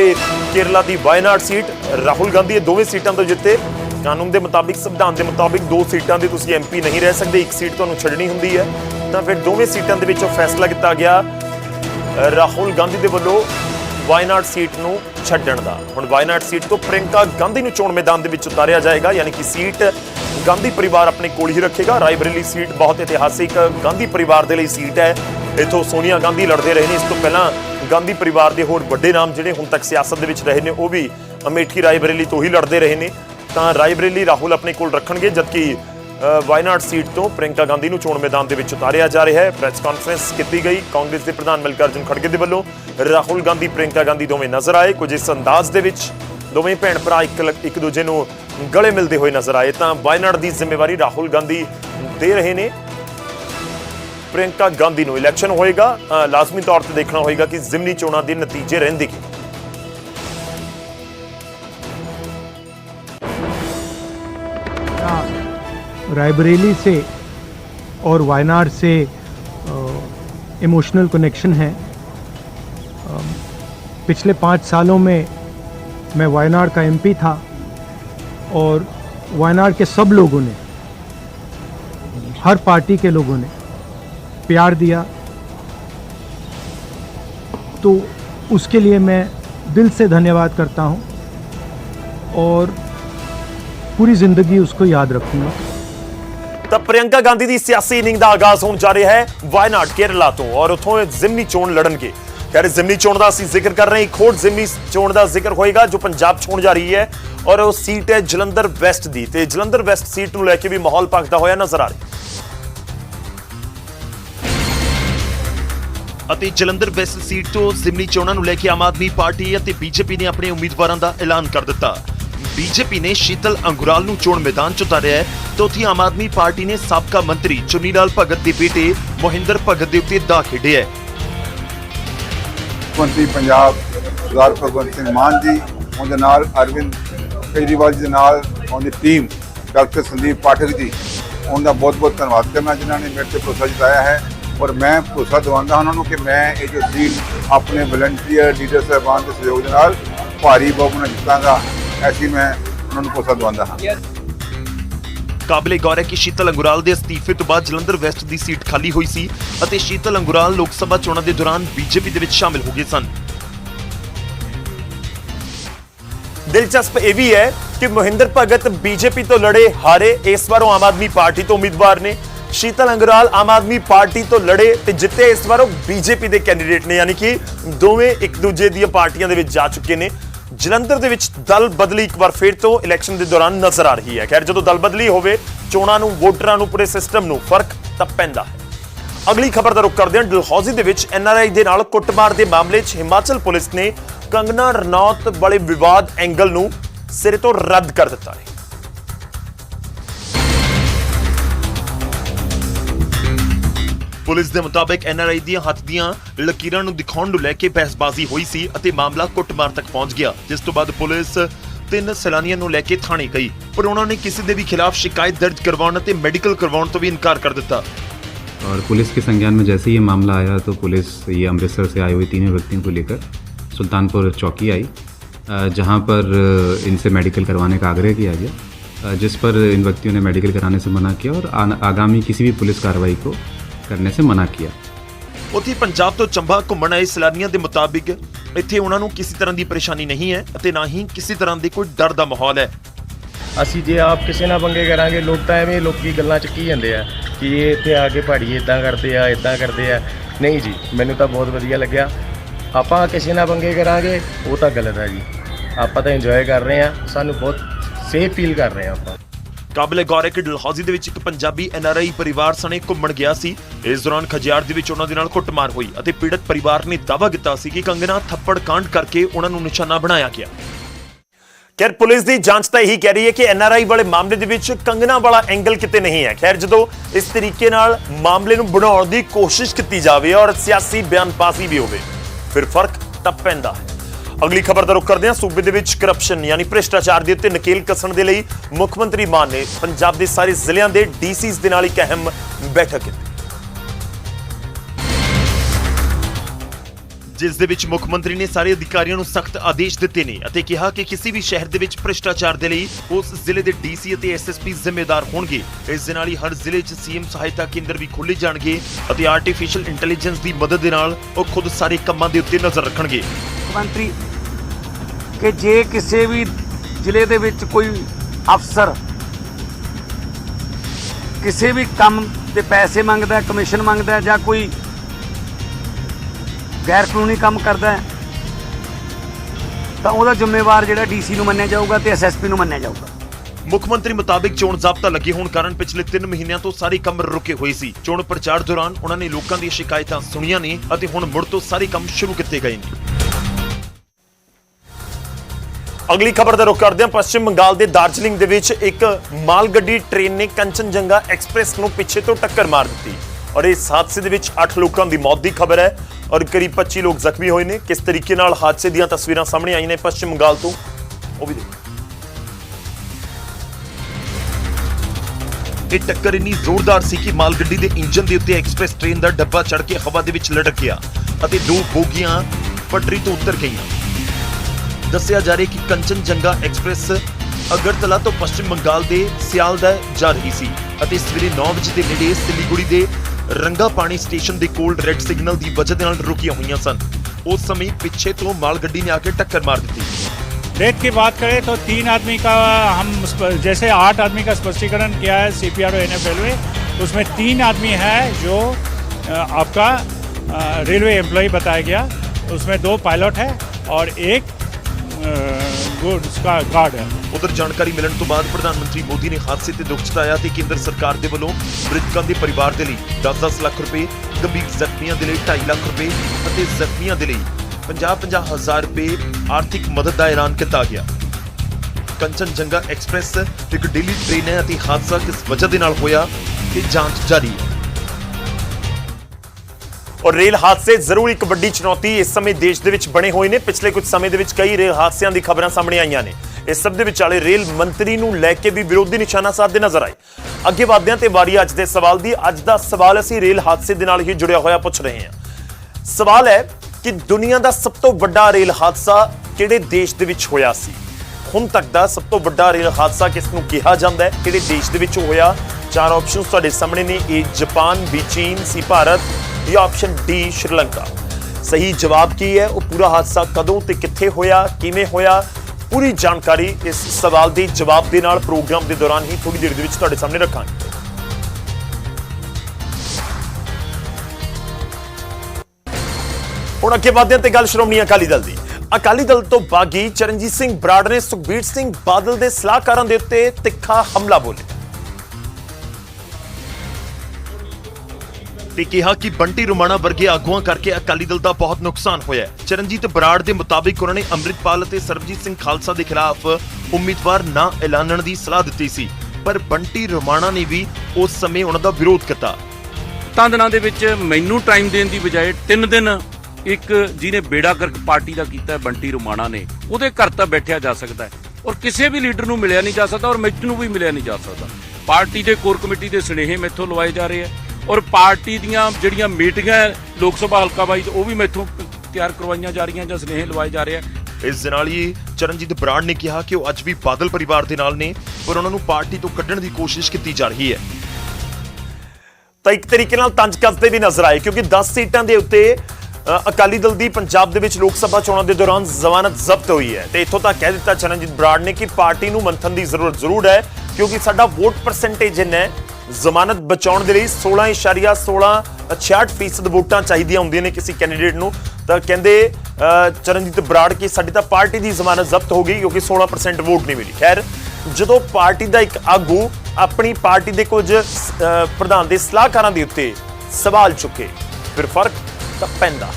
ਕੇਰਲਾ ਦੀ ਵਾਇਨਾਡ ਸੀਟ। ਰਾਹੁਲ ਗਾਂਧੀ ਇਹ ਦੋਵੇਂ ਸੀਟਾਂ ਤੋਂ ਜਿੱਤੇ। ਕਾਨੂੰਨ ਦੇ ਮੁਤਾਬਿਕ, ਸੰਵਿਧਾਨ ਦੇ ਮੁਤਾਬਿਕ ਦੋ ਸੀਟਾਂ ਦੇ ਤੁਸੀਂ ਐਮਪੀ ਨਹੀਂ ਰਹਿ ਸਕਦੇ, ਇੱਕ ਸੀਟ ਤੁਹਾਨੂੰ ਛੱਡਣੀ ਹੁੰਦੀ ਹੈ। ਤਾਂ ਫਿਰ ਦੋਵੇਂ ਸੀਟਾਂ ਦੇ ਵਿੱਚੋਂ ਫੈਸਲਾ ਕੀਤਾ ਗਿਆ ਰਾਹੁਲ ਗਾਂਧੀ ਦੇ ਵੱਲੋਂ ਵਾਇਨਾਡ ਸੀਟ ਨੂੰ ਛੱਡਣ ਦਾ। ਹੁਣ ਵਾਇਨਾਡ ਸੀਟ ਤੋਂ ਪ੍ਰਿਯੰਕਾ ਗਾਂਧੀ ਨੂੰ ਚੋਣ ਮੈਦਾਨ ਦੇ ਵਿੱਚ ਉਤਾਰਿਆ ਜਾਏਗਾ, ਯਾਨੀ ਕਿ ਸੀਟ ਗਾਂਧੀ ਪਰਿਵਾਰ ਆਪਣੇ ਕੋਲ ਹੀ ਰੱਖੇਗਾ। ਰਾਇਬਰੇਲੀ ਸੀਟ ਬਹੁਤ ਇਤਿਹਾਸਿਕ ਗਾਂਧੀ ਪਰਿਵਾਰ ਦੇ ਲਈ ਸੀਟ ਹੈ। ਇਥੋਂ ਸੋਨੀਆ ਗਾਂਧੀ ਲੜਦੇ ਰਹੇ ਨੇ। ਇਸ ਤੋਂ ਪਹਿਲਾਂ ਗਾਂਧੀ ਪਰਿਵਾਰ ਦੇ ਹੋਰ ਵੱਡੇ ਨਾਮ ਜਿਹੜੇ ਹੁਣ ਤੱਕ ਸਿਆਸਤ ਦੇ ਵਿੱਚ ਰਹੇ ਨੇ, ਉਹ ਵੀ ਅਮੇਠੀ ਰਾਏਬਰੇਲੀ ਤੋਂ ਹੀ ਲੜਦੇ ਰਹੇ ਨੇ। ਤਾਂ ਰਾਏਬਰੇਲੀ ਰਾਹੁਲ ਆਪਣੇ ਕੋਲ ਰੱਖਣਗੇ, ਜਦਕਿ ਵਾਇਨਾਡ ਸੀਟ ਤੋਂ ਪ੍ਰਿਯੰਕਾ ਗਾਂਧੀ ਨੂੰ ਚੋਣ ਮੈਦਾਨ ਦੇ ਵਿੱਚ ਉਤਾਰਿਆ ਜਾ ਰਿਹਾ ਹੈ। ਪ੍ਰੈਸ ਕਾਨਫਰੰਸ ਕੀਤੀ ਗਈ। ਕਾਂਗਰਸ ਦੇ ਪ੍ਰਧਾਨ ਮੱਲਿਕਾਰਜੁਨ ਖੜਗੇ ਦੇ ਵੱਲੋਂ ਰਾਹੁਲ ਗਾਂਧੀ, ਪ੍ਰਿਯੰਕਾ ਗਾਂਧੀ ਦੋਵੇਂ ਨਜ਼ਰ ਆਏ। ਕੁਝ ਇਸ ਅੰਦਾਜ਼ ਦੇ ਵਿੱਚ ਦੋਵੇਂ ਭੈਣ ਭਰਾ ਇੱਕ ਇੱਕ ਦੂਜੇ ਨੂੰ ਗਲੇ ਮਿਲਦੇ ਹੋਏ ਨਜ਼ਰ ਆਏ। ਤਾਂ ਵਾਇਨਾਡ ਦੀ ਜ਼ਿੰਮੇਵਾਰੀ ਰਾਹੁਲ ਗਾਂਧੀ ਦੇ ਰਹੇ ਨੇ। ਪ੍ਰਿਯੰਕਾ ਗਾਂਧੀ ਨੂੰ ਇਲੈਕਸ਼ਨ ਹੋਏਗਾ ਅ, ਲਾਜ਼ਮੀ ਤੌਰ ਤੇ ਦੇਖਣਾ ਹੋਏਗਾ ਕਿ ਜ਼ਿਮਨੀ ਚੋਣਾਂ ਦੇ ਨਤੀਜੇ ਰਹਿੰਦੇ ਕੀ रायबरेली से और वायनाड से इमोशनल कनेक्शन है अ, पिछले पाँच सालों में मैं वायनाड का एमपी था और वायनाड के सब लोगों ने हर पार्टी के लोगों ने प्यार दिया तो उसके लिए मैं दिल से धन्यवाद करता हूँ और पूरी ज़िंदगी उसको याद रखूँगा ਤਾਂ ਪ੍ਰਿਯੰਕਾ ਗਾਂਧੀ ਦੀ ਸਿਆਸੀ ਇਨਿੰਗ ਦਾ ਆਗਾਜ਼ ਹੋਣ ਜਾ ਰਿਹਾ ਹੈ ਵਾਇਨਾਡ ਕੇਰਲਾ ਤੋਂ ਔਰ ਉਥੋਂ ਇਹ ਜ਼ਿਮਨੀ ਚੋਣ ਲੜਨਗੇ ਖੈਰ ਜ਼ਿਮਨੀ ਚੋਣ ਦਾ ਅਸੀਂ ਜ਼ਿਕਰ ਕਰ ਰਹੇ ਹਾਂ ਇੱਕ ਹੋਰ ਜ਼ਿਮਨੀ ਚੋਣ ਦਾ ਜ਼ਿਕਰ ਹੋਏਗਾ ਜੋ ਪੰਜਾਬ 'ਚ ਹੋਣ ਜਾ ਰਹੀ ਹੈ ਔਰ ਉਹ ਸੀਟ ਹੈ ਜਲੰਧਰ ਵੈਸਟ ਦੀ ਤੇ ਜਲੰਧਰ ਵੈਸਟ ਸੀਟ ਨੂੰ ਲੈ ਕੇ ਵੀ ਮਾਹੌਲ ਭਖਦਾ ਹੋਇਆ ਨਜ਼ਰ ਆ ਰਿਹਾ ਅਤੇ ਜਲੰਧਰ ਵੈਸਟ ਸੀਟ ਤੋਂ ਜ਼ਿਮਨੀ ਚੋਣਾਂ ਨੂੰ ਲੈ ਕੇ ਆਮ ਆਦਮੀ ਪਾਰਟੀ ਅਤੇ ਬੀਜੇਪੀ ਨੇ ਆਪਣੇ ਉਮੀਦਵਾਰਾਂ ਦਾ ਐਲਾਨ ਕਰ ਦਿੱਤਾ। ਬੀਜੇਪੀ ਨੇ ਸ਼ੀਤਲ ਅੰਗੁਰਾਲ ਨੂੰ ਚੋਣ ਮੈਦਾਨ 'ਚ ਉਤਾਰਿਆ ਹੈ। ਤੇ ਉੱਥੇ ਆਮ ਆਦਮੀ ਪਾਰਟੀ ਨੇ ਸਾਬਕਾ ਮੰਤਰੀ ਚੁਨੀਲਾਲ ਭਗਤ ਦੇ ਬੇਟੇ ਮੋਹਿੰਦਰ ਭਗਤ ਦੇ ਉੱਤੇ ਦਾ ਖੇਡਿਆ ਹੈ। ਮੰਤਰੀ ਪੰਜਾਬ ਸਰਦਾਰ ਭਗਵੰਤ ਸਿੰਘ ਮਾਨ ਜੀ, ਉਹਦੇ ਨਾਲ ਅਰਵਿੰਦ ਕੇਜਰੀਵਾਲ ਜੀ ਦੇ ਨਾਲ ਉਹਦੀ ਟੀਮ ਡਾਕਟਰ ਸੰਦੀਪ ਪਾਠਕ ਜੀ, ਉਹਨਾਂ ਦਾ ਬਹੁਤ ਬਹੁਤ ਧੰਨਵਾਦ ਕਰਨਾ ਜਿਨ੍ਹਾਂ ਨੇ ਮੇਰੇ ਤੇ ਭਰੋਸਾ ਜਤਾਇਆ ਹੈ। ਔਰ ਮੈਂ ਭਰੋਸਾ ਦਿਵਾਉਂਦਾ ਹਾਂ ਉਹਨਾਂ ਨੂੰ ਕਿ ਮੈਂ ਇਹ ਜੋ ਸੀਟ ਆਪਣੇ ਵਲੰਟੀਅਰ ਲੀਡਰ ਸਾਹਿਬਾਨ ਦੇ ਸਹਿਯੋਗ ਦੇ ਨਾਲ ਭਾਰੀ ਬਹੁਮਤ ਨਾਲ ਜਿੱਤਾਂਗਾ ਐਸੀ ਮੈਂ ਉਹਨਾਂ ਨੂੰ ਭਰੋਸਾ ਦਿਵਾਉਂਦਾ ਹਾਂ। ਕਾਬਲੇ ਗੌਰ ਹੈ ਕਿ ਸ਼ੀਤਲ ਅੰਗੁਰਾਲ ਦੇ ਅਸਤੀਫੇ ਤੋਂ ਬਾਅਦ ਜਲੰਧਰ ਵੈਸਟ ਦੀ ਸੀਟ ਖਾਲੀ ਹੋਈ ਸੀ ਅਤੇ ਸ਼ੀਤਲ ਅੰਗੁਰਾਲ ਲੋਕ ਸਭਾ ਚੋਣਾਂ ਦੇ ਦੌਰਾਨ ਬੀਜੇਪੀ ਦੇ ਵਿੱਚ ਸ਼ਾਮਿਲ ਹੋ ਗਏ ਸਨ। ਦਿਲਚਸਪ ਇਹ ਵੀ ਹੈ ਕਿ ਮੋਹਿੰਦਰ ਭਗਤ ਬੀਜੇਪੀ ਤੋਂ ਲੜੇ ਹਾਰੇ ਇਸ ਵਾਰ ਉਹ ਆਮ ਆਦਮੀ ਪਾਰਟੀ ਤੋਂ ਉਮੀਦਵਾਰ ਨੇ। ਸ਼ੀਤਲ ਅੰਗਰਾਲ ਆਮ ਆਦਮੀ ਪਾਰਟੀ ਤੋਂ ਲੜੇ ਤੇ ਜਿੱਤੇ ਇਸ ਵਾਰ ਉਹ ਬੀਜੇਪੀ ਦੇ ਕੈਂਡੀਡੇਟ ਨੇ, ਯਾਨੀ ਕਿ ਦੋਵੇਂ ਇੱਕ ਦੂਜੇ ਦੀਆਂ ਪਾਰਟੀਆਂ ਦੇ ਵਿੱਚ ਜਾ ਚੁੱਕੇ ਨੇ। ਜਲੰਧਰ ਦੇ ਵਿੱਚ ਦਲ ਬਦਲੀ ਇੱਕ ਵਾਰ ਫਿਰ ਤੋਂ ਇਲੈਕਸ਼ਨ ਦੇ ਦੌਰਾਨ ਨਜ਼ਰ ਆ ਰਹੀ ਹੈ। ਖੈਰ, ਜਦੋਂ ਦਲ ਬਦਲੀ ਹੋਵੇ, ਚੋਣਾਂ ਨੂੰ, ਵੋਟਰਾਂ ਨੂੰ, ਪੂਰੇ ਸਿਸਟਮ ਨੂੰ ਫ਼ਰਕ ਤਾਂ ਪੈਂਦਾ ਹੈ। ਅਗਲੀ ਖਬਰ ਦਾ ਰੁਖ ਕਰਦੇ ਹਾਂ। ਡਲਹੌਜ਼ੀ ਦੇ ਵਿੱਚ ਐਨਆਰਆਈ ਦੇ ਨਾਲ ਕੁੱਟਮਾਰ ਦੇ ਮਾਮਲੇ 'ਚ ਹਿਮਾਚਲ ਪੁਲਿਸ ਨੇ ਕੰਗਨਾ ਰਣੌਤ ਵਾਲੇ ਵਿਵਾਦ ਐਂਗਲ ਨੂੰ ਸਿਰੇ ਤੋਂ ਰੱਦ ਕਰ ਦਿੱਤਾ ਹੈ। ਪੁਲਿਸ ਦੇ ਮੁਤਾਬਕ ਐਨਆਰਆਈ ਦੀਆਂ ਹੱਥ ਦੀਆਂ ਲਕੀਰਾਂ ਨੂੰ ਦਿਖਾਉਣ ਨੂੰ ਲੈ ਕੇ ਬਹਿਸਬਾਜ਼ੀ ਹੋਈ ਸੀ ਅਤੇ ਮਾਮਲਾ ਕੁੱਟਮਾਰ ਤੱਕ ਪਹੁੰਚ ਗਿਆ ਜਿਸ ਤੋਂ ਬਾਅਦ ਪੁਲਿਸ ਤਿੰਨ ਸੈਲਾਨੀਆਂ ਨੂੰ ਲੈ ਕੇ ਥਾਣੇ ਗਈ ਪਰ ਉਹਨਾਂ ਨੇ ਕਿਸੇ ਦੇ ਵੀ ਖਿਲਾਫ ਸ਼ਿਕਾਇਤ ਦਰਜ ਕਰਵਾਉਣ ਅਤੇ ਮੈਡੀਕਲ ਕਰਵਾਉਣ ਤੋਂ ਵੀ ਇਨਕਾਰ ਕਰ ਦਿੱਤਾ और पुलिस के संज्ञान में जैसे ही ये मामला आया तो पुलिस ये अमृतसर से आए हुए तीनों व्यक्तियों को लेकर सुल्तानपुर चौकी आई अ, जहां पर अ, इनसे मेडिकल करवाने का आग्रह किया गया अ, जिस पर इन व्यक्तियों ने मेडिकल कराने से मना किया और आन- आगामी किसी भी पुलिस कार्रवाई को करने से मना किया ਉੱਥੇ ਪੰਜਾਬ ਤੋਂ ਚੰਬਾ ਘੁੰਮਣ ਆਏ ਸੈਲਾਨੀਆਂ ਦੇ ਮੁਤਾਬਿਕ ਇੱਥੇ ਉਹਨਾਂ ਨੂੰ ਕਿਸੇ ਤਰ੍ਹਾਂ ਦੀ ਪਰੇਸ਼ਾਨੀ ਨਹੀਂ ਹੈ ਅਤੇ ਨਾ ਹੀ ਕਿਸੇ ਤਰ੍ਹਾਂ ਦੇ ਕੋਈ ਡਰ ਦਾ ਮਾਹੌਲ ਹੈ ਅਸੀਂ ਜੇ ਆਪ ਕਿਸੇ ਨਾਲ ਪੰਗੇ ਕਰਾਂਗੇ ਲੋਕ ਤਾਂ ਐਵੇਂ ਲੋਕੀ ਗੱਲਾਂ ਚੱਕੀ ਜਾਂਦੇ ਆ ਕਿ ਇਹ ਇੱਥੇ ਆ ਕੇ ਪਹਾੜੀ ਇਦਾਂ ਕਰਦੇ ਆ ਇਦਾਂ ਕਰਦੇ ਆ ਨਹੀਂ ਜੀ ਮੈਨੂੰ ਤਾਂ ਬਹੁਤ ਵਧੀਆ ਲੱਗਿਆ ਆਪਾਂ ਕਿਸੇ ਨਾਲ ਪੰਗੇ ਕਰਾਂਗੇ ਉਹ ਤਾਂ ਗਲਤ ਹੈ ਜੀ ਆਪਾਂ ਤਾਂ ਇੰਜੋਏ ਕਰ ਰਹੇ ਆ ਸਾਨੂੰ ਬਹੁਤ ਸੇਫ ਫੀਲ ਕਰ ਰਹੇ ਆ ਆਪਾਂ ਕਾਬਲੇ ਗੌਰ ਹੈ ਕਿ ਡਲਹੌਜ਼ੀ ਦੇ ਵਿੱਚ ਇੱਕ ਪੰਜਾਬੀ ਐਨਆਰਆਈ ਪਰਿਵਾਰ ਸਣੇ ਘੁੰਮਣ ਗਿਆ ਸੀ। ਇਸ ਦੌਰਾਨ ਖਜਿਆਰ ਦੇ ਵਿੱਚ ਉਹਨਾਂ ਦੇ ਨਾਲ ਕੁੱਟਮਾਰ ਹੋਈ ਅਤੇ ਪੀੜਤ ਪਰਿਵਾਰ ਨੇ ਦਾਅਵਾ ਕੀਤਾ ਸੀ ਕਿ ਕੰਗਨਾ ਥੱਪੜ ਕਾਂਡ ਕਰਕੇ ਉਹਨਾਂ ਨੂੰ ਨਿਸ਼ਾਨਾ ਬਣਾਇਆ ਗਿਆ। ਖੈਰ, ਪੁਲਿਸ ਦੀ ਜਾਂਚ ਤਾਂ ਇਹੀ ਕਹਿ ਰਹੀ ਹੈ ਕਿ ਐਨਆਰਆਈ ਵਾਲੇ ਮਾਮਲੇ ਦੇ ਵਿੱਚ ਕੰਗਨਾ ਵਾਲਾ ਐਂਗਲ ਕਿਤੇ ਨਹੀਂ ਹੈ। ਖੈਰ, ਜਦੋਂ ਇਸ ਤਰੀਕੇ ਨਾਲ ਮਾਮਲੇ ਨੂੰ ਬਣਾਉਣ ਦੀ ਕੋਸ਼ਿਸ਼ ਕੀਤੀ ਜਾਵੇ ਔਰ ਸਿਆਸੀ ਬਿਆਨਬਾਜ਼ੀ ਵੀ ਹੋਵੇ, ਫਿਰ ਫ਼ਰਕ ਤਾਂ ਪੈਂਦਾ ਹੈ। ਅਗਲੀ ਖਬਰ ਦਾ ਰੁਖ ਕਰਦੇ ਹਾਂ। ਸੂਬੇ ਦੇ ਵਿੱਚ ਕਰਪਸ਼ਨ ਯਾਨੀ ਭ੍ਰਿਸ਼ਟਾਚਾਰ ਦੇ ਉੱਤੇ ਨਕੇਲ ਕੱਸਣ ਦੇ ਲਈ ਮੁੱਖ ਮੰਤਰੀ ਮਾਨ ਨੇ ਪੰਜਾਬ ਦੇ ਸਾਰੇ ਜ਼ਿਲ੍ਹਿਆਂ ਦੇ ਡੀਸੀਜ਼ ਦੇ ਨਾਲ ਇੱਕ ਅਹਿਮ ਬੈਠਕ ਕੀਤੀ। ਜਿਸ ਦੇ ਵਿੱਚ ਮੁੱਖ ਮੰਤਰੀ ਨੇ ਸਾਰੇ ਅਧਿਕਾਰੀਆਂ ਨੂੰ ਸਖਤ ਆਦੇਸ਼ ਦਿੱਤੇ ਨੇ ਅਤੇ ਕਿਹਾ ਕਿ ਕਿਸੇ ਵੀ ਸ਼ਹਿਰ ਦੇ ਵਿੱਚ ਭ੍ਰਿਸ਼ਟਾਚਾਰ ਦੇ ਲਈ ਉਸ ਜ਼ਿਲ੍ਹੇ ਦੇ ਡੀਸੀ ਅਤੇ ਐਸਐਸਪੀ ਜ਼ਿੰਮੇਦਾਰ ਹੋਣਗੇ। ਇਸ ਦੇ ਨਾਲ ਹੀ ਹਰ ਜ਼ਿਲ੍ਹੇ 'ਚ ਸੀਐਮ ਸਹਾਇਤਾ ਕੇਂਦਰ ਵੀ ਖੋਲ੍ਹੇ ਜਾਣਗੇ ਅਤੇ ਆਰਟੀਫੀਸ਼ੀਅਲ ਇੰਟੈਲੀਜੈਂਸ ਦੀ ਮਦਦ ਦੇ ਨਾਲ ਉਹ ਖੁਦ ਸਾਰੇ ਕੰਮਾਂ ਦੇ ਉੱਤੇ ਨਜ਼ਰ ਰੱਖਣਗੇ। ਮੰਤਰੀ ਕਿ ਜੇ ਕਿਸੇ ਵੀ ਜ਼ਿਲ੍ਹੇ ਦੇ ਵਿੱਚ ਕੋਈ ਅਫਸਰ ਕਿਸੇ ਵੀ ਕੰਮ ਦੇ ਪੈਸੇ ਮੰਗਦਾ, ਕਮਿਸ਼ਨ ਮੰਗਦਾ ਜਾਂ ਕੋਈ ਗੈਰ ਕਾਨੂੰਨੀ ਕੰਮ ਕਰਦਾ ਤਾਂ ਉਹਦਾ ਜ਼ਿੰਮੇਵਾਰ ਜਿਹੜਾ ਡੀਸੀ ਨੂੰ ਮੰਨਿਆ ਜਾਊਗਾ ਤੇ ਐਸਐਸਪੀ ਨੂੰ ਮੰਨਿਆ ਜਾਊਗਾ। ਮੁੱਖ ਮੰਤਰੀ ਮੁਤਾਬਿਕ ਚੋਣ ਜ਼ਾਬਤਾ ਲੱਗੇ ਹੋਣ ਕਾਰਨ ਪਿਛਲੇ 3 ਮਹੀਨਿਆਂ ਤੋਂ ਸਾਰੇ ਕੰਮ ਰੁਕੇ ਹੋਏ ਸੀ। ਚੋਣ ਪ੍ਰਚਾਰ ਦੌਰਾਨ ਉਹਨਾਂ ਨੇ ਲੋਕਾਂ ਦੀਆਂ ਸ਼ਿਕਾਇਤਾਂ ਸੁਣੀਆਂ ਨੇ ਅਤੇ ਹੁਣ ਮੁੜ ਤੋਂ ਸਾਰੇ ਕੰਮ ਸ਼ੁਰੂ ਕੀਤੇ ਗਏ ਨੇ। ਅਗਲੀ ਖਬਰ ਦਾ ਰੁਖ ਕਰਦੇ ਹਾਂ। ਪੱਛਮ ਬੰਗਾਲ ਦੇ ਦਾਰਜਲਿੰਗ ਦੇ ਵਿੱਚ ਇੱਕ ਮਾਲ ਗੱਡੀ ਟ੍ਰੇਨ ਨੇ ਕੰਚਨਜੰਗਾ ਐਕਸਪ੍ਰੈਸ ਨੂੰ ਪਿੱਛੇ ਤੋਂ ਟੱਕਰ ਮਾਰ ਦਿੱਤੀ। ਔਰ ਇਸ ਹਾਦਸੇ ਦੇ ਵਿੱਚ 8 ਲੋਕਾਂ ਦੀ ਮੌਤ ਦੀ ਖਬਰ ਹੈ ਔਰ ਕਰੀਬ 25 ਲੋਕ ਜ਼ਖਮੀ ਹੋਏ ਨੇ। ਕਿਸ ਤਰੀਕੇ ਨਾਲ ਹਾਦਸੇ ਦੀਆਂ ਤਸਵੀਰਾਂ ਸਾਹਮਣੇ ਆਈਆਂ ਨੇ ਪੱਛਮ ਬੰਗਾਲ ਤੋਂ, ਉਹ ਵੀ ਦੇਖੋ। ਇਹ ਟੱਕਰ ਇੰਨੀ ਜ਼ੋਰਦਾਰ ਸੀ ਕਿ ਮਾਲ ਗੱਡੀ ਦੇ ਇੰਜਨ ਦੇ ਉੱਤੇ ਐਕਸਪ੍ਰੈਸ ਟ੍ਰੇਨ ਦਾ ਡੱਬਾ ਚੜ ਕੇ ਹਵਾ ਦੇ ਵਿੱਚ ਲਟਕ ਗਿਆ ਅਤੇ ਦੋ ਬੋਗੀਆਂ ਪਟਰੀ ਤੋਂ ਉਤਰ ਗਈਆਂ। ਦੱਸਿਆ ਜਾ ਰਿਹਾ ਕਿ ਕੰਚਨਜੰਗਾ ਐਕਸਪ੍ਰੈਸ ਅਗਰਤਲਾ ਤੋਂ ਪੱਛਮ ਬੰਗਾਲ ਦੇ ਸਿਆਲਦਹ ਜਾ ਰਹੀ ਸੀ ਅਤੇ ਸਵੇਰੇ 9 ਵਜੇ ਦੇ ਨੇੜੇ ਸਿਲੀਗੁੜੀ ਦੇ ਰੰਗਾ ਪਾਣੀ ਸਟੇਸ਼ਨ ਦੇ ਕੋਲ ਰੈੱਡ ਸਿਗਨਲ ਦੀ ਵਜ੍ਹਾ ਦੇ ਨਾਲ ਰੁਕੀਆਂ ਹੋਈਆਂ ਸਨ ਉਸ ਸਮੇਂ ਪਿੱਛੇ ਤੋਂ ਮਾਲ ਗੱਡੀ ਨੇ ਆ ਕੇ ਟੱਕਰ ਮਾਰ ਦਿੱਤੀ डेट की बात करें तो तीन आदमी का हम स्प- जैसे आठ आदमी का स्पष्टीकरण किया है C P R N F railway उसमें तीन आदमी है जो अ, आपका अ, रेलवे एम्प्लॉय बताया गया उसमें दो पायलट है और एक ਗੁੱਡ ਸਕਾ, ਕਾਰਡ ਹੈ। ਉਧਰ ਜਾਣਕਾਰੀ ਮਿਲਣ ਤੋਂ ਬਾਅਦ ਪ੍ਰਧਾਨ ਮੰਤਰੀ ਮੋਦੀ ਨੇ ਹਾਦਸੇ ਤੇ ਦੁੱਖ ਜਤਾਇਆ ਤੇ ਕੇਂਦਰ ਸਰਕਾਰ ਦੇ ਵੱਲੋਂ ਮ੍ਰਿਤਕਾਂ ਦੇ ਪਰਿਵਾਰ ਦੇ ਲਈ 10-10 ਲੱਖ ਰੁਪਏ, ਗੰਭੀਰ ਜ਼ਖਮੀਆਂ ਦੇ ਲਈ 2.5 ਲੱਖ ਰੁਪਏ ਅਤੇ ਜ਼ਖਮੀਆਂ ਦੇ ਲਈ 50-50 ਹਜ਼ਾਰ ਰੁਪਏ ਆਰਥਿਕ ਮਦਦ ਦਾ ਐਲਾਨ ਕੀਤਾ ਗਿਆ। ਕੰਚਨਜੰਗਾ ਐਕਸਪ੍ਰੈਸ ਇੱਕ ਡੇਲੀ ਟ੍ਰੇਨ ਹੈ ਅਤੇ ਹਾਦਸਾ ਕਿਸ ਵਜ੍ਹਾ ਦੇ ਨਾਲ ਹੋਇਆ, ਇਹ ਜਾਂਚ ਜਾਰੀ ਹੈ। ਔਰ ਰੇਲ ਹਾਦਸੇ ਜ਼ਰੂਰ ਇੱਕ ਵੱਡੀ ਚੁਣੌਤੀ ਇਸ ਸਮੇਂ ਦੇਸ਼ ਦੇ ਵਿੱਚ ਬਣੇ ਹੋਏ ਨੇ। ਪਿਛਲੇ ਕੁਝ ਸਮੇਂ ਦੇ ਵਿੱਚ ਕਈ ਰੇਲ ਹਾਦਸਿਆਂ ਦੀ ਖਬਰਾਂ ਸਾਹਮਣੇ ਆਈਆਂ ਨੇ। ਇਸ ਸਭ ਦੇ ਵਿਚਾਲੇ ਰੇਲ ਮੰਤਰੀ ਨੂੰ ਲੈ ਕੇ ਵੀ ਵਿਰੋਧੀ ਨਿਸ਼ਾਨਾ ਸਾਧਦੇ ਨਜ਼ਰ ਆਏ। ਅੱਗੇ ਵਧਦੇ ਤੇ ਵਾਰੀ ਅੱਜ ਦੇ ਸਵਾਲ ਦੀ, ਅੱਜ ਦਾ ਸਵਾਲ ਅਸੀਂ ਰੇਲ ਹਾਦਸੇ ਦੇ ਨਾਲ ਹੀ ਜੁੜਿਆ ਹੋਇਆ ਪੁੱਛ ਰਹੇ ਹਾਂ। ਸਵਾਲ ਹੈ ਕਿ ਦੁਨੀਆ ਦਾ ਸਭ ਤੋਂ ਵੱਡਾ ਰੇਲ ਹਾਦਸਾ ਕਿਹੜੇ ਦੇਸ਼ ਦੇ ਵਿੱਚ ਹੋਇਆ ਸੀ? ਹੁਣ ਤੱਕ ਦਾ ਸਭ ਤੋਂ ਵੱਡਾ ਰੇਲ ਹਾਦਸਾ ਕਿਸ ਨੂੰ ਕਿਹਾ ਜਾਂਦਾ ਹੈ? ਕਿਹੜੇ ਦੇਸ਼ ਦੇ ਵਿੱਚ ਹੋਇਆ? ਚਾਰ ਆਪਸ਼ਨਸ ਤੁਹਾਡੇ ਸਾਹਮਣੇ ਨੇ। ਏ ਜਾਪਾਨ ਬੀ ਚੀਨ ਸੀ ਭਾਰਤ ਜਾਂ ਆਪਸ਼ਨ ਡੀ ਸ਼੍ਰੀਲੰਕਾ ਸਹੀ ਜਵਾਬ ਕੀ ਹੈ? ਉਹ ਪੂਰਾ ਹਾਦਸਾ ਕਦੋਂ ਤੇ ਕਿੱਥੇ ਹੋਇਆ, ਕਿਵੇਂ ਹੋਇਆ? ਪੂਰੀ ਜਾਣਕਾਰੀ ਇਸ ਸਵਾਲ ਦੇ ਜਵਾਬ ਦੇ ਨਾਲ ਪ੍ਰੋਗਰਾਮ ਦੇ ਦੌਰਾਨ ਹੀ ਥੋੜੀ ਦੇਰ ਦੇ ਵਿੱਚ ਤੁਹਾਡੇ ਸਾਹਮਣੇ ਰੱਖਾਂਗੇ। ਹੁਣ ਅੱਗੇ ਵਧਦੇ ਹਾਂ ਤੇ ਗੱਲ ਸ਼੍ਰੋਮਣੀ ਅਕਾਲੀ ਦਲ ਦੀ। ਅਕਾਲੀ ਦਲ ਤੋਂ ਬਾਗੀ ਚਰਨਜੀਤ ਸਿੰਘ ਬਰਾੜ ਨੇ ਸੁਖਬੀਰ ਸਿੰਘ ਬਾਦਲ ਦੇ ਸਲਾਹਕਾਰਾਂ ਦੇ ਉੱਤੇ ਤਿੱਖਾ ਹਮਲਾ ਬੋਲਿਆ। ਤੇ ਕਿਹਾ ਕਿ ਬੰਟੀ ਰੁਮਾਣਾ ਵਰਗੇ ਆਗੂਆਂ ਕਰਕੇ ਅਕਾਲੀ ਦਲ ਦਾ ਬਹੁਤ ਨੁਕਸਾਨ ਹੋਇਆ ਚਰਨਜੀਤ ਬਰਾੜ ਦੇ ਮੁਤਾਬਿਕ ਉਹਨਾਂ ਨੇ ਅੰਮ੍ਰਿਤਪਾਲ ਅਤੇ ਸਰਬਜੀਤ ਸਿੰਘ ਖਾਲਸਾ ਦੇ ਖਿਲਾਫ ਉਮੀਦਵਾਰ ਨਾ ਐਲਾਨਣ ਦੀ ਸਲਾਹ ਦਿੱਤੀ ਸੀ, ਪਰ ਬੰਟੀ ਰੁਮਾਣਾ ਨੇ ਵੀ ਉਸ ਸਮੇਂ ਉਹਨਾਂ ਦਾ ਵਿਰੋਧ ਕੀਤਾ। ਤਾਂ ਦਿਨਾਂ ਦੇ ਵਿੱਚ ਮੈਨੂੰ ਟਾਈਮ ਦੇਣ ਦੀ ਬਜਾਏ 3 ਦਿਨ ਇੱਕ ਜਿਹਨੇ ਬੇੜਾ ਗਰਕ ਪਾਰਟੀ ਦਾ ਕੀਤਾ ਬੰਟੀ ਰੁਮਾਣਾ ਨੇ, ਉਹਦੇ ਘਰ ਤਾਂ ਬੈਠਿਆ ਜਾ ਸਕਦਾ ਹੈ। ਔਰ ਕਿਸੇ ਵੀ ਲੀਡਰ ਨੂੰ ਮਿਲਿਆ ਨਹੀਂ ਜਾ ਸਕਦਾ ਔਰ ਮੈਨੂੰ ਵੀ ਮਿਲਿਆ ਨਹੀਂ ਜਾ ਸਕਦਾ। ਪਾਰਟੀ ਦੇ ਕੋਰ ਕਮੇਟੀ ਦੇ ਸੁਨੇਹੇ ਮੈਥੋਂ ਲਵਾਏ ਜਾ ਰਹੇ ਆ ਔਰ ਪਾਰਟੀ ਦੀਆਂ ਜਿਹੜੀਆਂ ਮੀਟਿੰਗਾਂ ਲੋਕ ਸਭਾ ਹਲਕਾ ਵਾਈਜ਼ ਉਹ ਵੀ ਮੈਥੋਂ ਤਿਆਰ ਕਰਵਾਈਆਂ ਜਾ ਰਹੀਆਂ ਜਾਂ ਸੁਨੇਹੇ ਲਵਾਏ ਜਾ ਰਹੇ ਆ। ਇਸ ਦੇ ਨਾਲ ਹੀ ਚਰਨਜੀਤ ਬਰਾੜ ਨੇ ਕਿਹਾ ਕਿ ਉਹ ਅੱਜ ਵੀ ਬਾਦਲ ਪਰਿਵਾਰ ਦੇ ਨਾਲ ਨੇ ਪਰ ਉਹਨਾਂ ਨੂੰ ਪਾਰਟੀ ਤੋਂ ਕੱਢਣ ਦੀ ਕੋਸ਼ਿਸ਼ ਕੀਤੀ ਜਾ ਰਹੀ ਹੈ। ਤਾਂ ਇੱਕ ਤਰੀਕੇ ਨਾਲ ਤੰਜ ਕੱਸਦੇ ਵੀ ਨਜ਼ਰ ਆਏ ਕਿਉਂਕਿ 10 ਸੀਟਾਂ ਦੇ ਉੱਤੇ ਅਕਾਲੀ ਦਲ ਦੀ ਪੰਜਾਬ ਦੇ ਵਿੱਚ ਲੋਕ ਸਭਾ ਚੋਣਾਂ ਦੇ ਦੌਰਾਨ ਜ਼ਮਾਨਤ ਜ਼ਬਤ ਹੋਈ ਹੈ। ਤੇ ਇੱਥੋਂ ਤੱਕ ਕਹਿ ਦਿੱਤਾ ਚਰਨਜੀਤ ਬਰਾੜ ਨੇ ਕਿ ਪਾਰਟੀ ਨੂੰ ਮੰਥਨ ਦੀ ਜ਼ਰੂਰਤ ਜ਼ਰੂਰ ਹੈ ਕਿਉਂਕਿ ਸਾਡਾ ਵੋਟ ਪਰਸੈਂਟੇਜ ਇੰਨਾ ਹੈ ਜ਼ਮਾਨਤ ਬਚਾਉਣ ਦੇ ਲਈ 16.16 66% ਵੋਟਾਂ ਚਾਹੀਦੀਆਂ ਹੁੰਦੀਆਂ ਨੇ ਕਿਸੇ ਕੈਂਡੀਡੇਟ ਨੂੰ। ਤਾਂ ਕਹਿੰਦੇ ਚਰਨਜੀਤ ਬਰਾੜ ਕਿ ਸਾਡੀ ਤਾਂ ਪਾਰਟੀ ਦੀ ਜ਼ਮਾਨਤ ਜ਼ਬਤ ਹੋ ਗਈ ਕਿਉਂਕਿ 16% ਵੋਟ ਨਹੀਂ ਮਿਲੀ। ਖੈਰ, ਜਦੋਂ ਪਾਰਟੀ ਦਾ ਇੱਕ ਆਗੂ ਆਪਣੀ ਪਾਰਟੀ ਦੇ ਕੁਝ ਪ੍ਰਧਾਨ ਦੇ ਸਲਾਹਕਾਰਾਂ ਦੇ ਉੱਤੇ ਸਵਾਲ ਚੁੱਕੇ, ਫਿਰ ਫ਼ਰਕ ਤਾਂ ਪੈਂਦਾ।